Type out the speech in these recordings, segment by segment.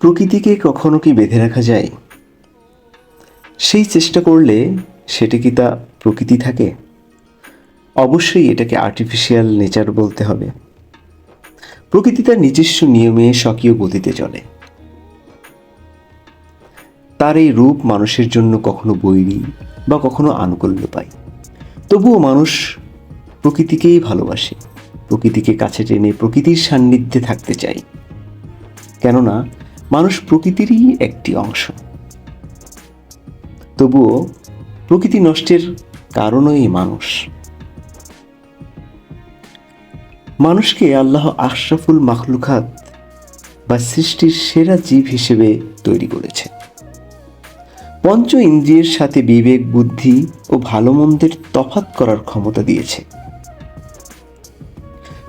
প্রকৃতিকে কখনো কি বেঁধে রাখা যায়? সেই চেষ্টা করলে সেটা কি তা প্রকৃতি থাকে? অবশ্যই এটাকে আর্টিফিশিয়াল নেচার বলতে হবে। প্রকৃতি তার নিজস্ব নিয়মে স্বকীয় গতিতে চলে। তার এই রূপ মানুষের জন্য কখনো বৈরী বা কখনো আনুকূল্য পায়। তবুও মানুষ প্রকৃতিকেই ভালোবাসে, প্রকৃতিকে কাছে টেনে প্রকৃতির সান্নিধ্যে থাকতে চায়। কেননা মানুষ প্রকৃতিরই একটি অংশ। তবুও প্রকৃতি নষ্টের কারণই মানুষ। মানুষকে আল্লাহ আশরাফুল মাখলুকাত বা সৃষ্টির সেরা জীব হিসেবে তৈরি করেছে পঞ্চ ইন্দ্রিয়ের সাথে বিবেক, বুদ্ধি ও ভালো মন্দের তফাত করার ক্ষমতা দিয়েছে।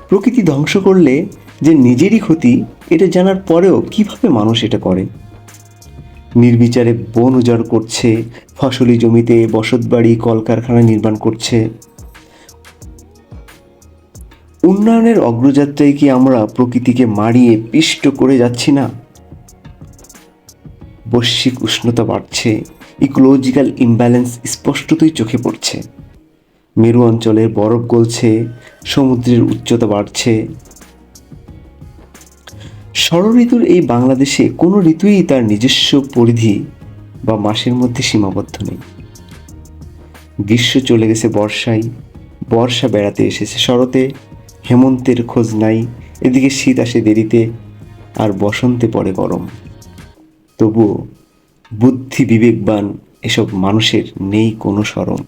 প্রকৃতি ধ্বংস করলে যে নিজেরই ক্ষতি এটা জানার পরেও কীভাবে মানুষ এটা করে? নির্বিচারে বন উজাড় করছে, ফসলি জমিতে বসতবাড়ি কলকারখানা নির্মাণ করছে। উন্নয়নের অগ্রযাত্রায় কি আমরা প্রকৃতিকে মারিয়ে পিষ্ট করে যাচ্ছি না? বৈশ্বিক উষ্ণতা বাড়ছে, ইকোলজিক্যাল ইমব্যালেন্স স্পষ্টতই চোখে পড়ছে। মেরু অঞ্চলে বরফ গলছে, সমুদ্রের উচ্চতা বাড়ছে। ষড় ঋতুর এই বাংলাদেশে কোনো ঋতুই তার নিজস্ব পরিধি বা মাসের মধ্যে সীমাবদ্ধ নেই। গ্রীষ্ম চলে গেছে বর্ষায়, বর্ষা বেড়াতে এসেছে শরতে, হেমন্তের খোঁজ নাই, এদিকে শীত আসে দেরিতে, আর বসন্তে পড়ে গরম। তবুও বুদ্ধি বিবেকবান এসব মানুষের নেই কোনো সরম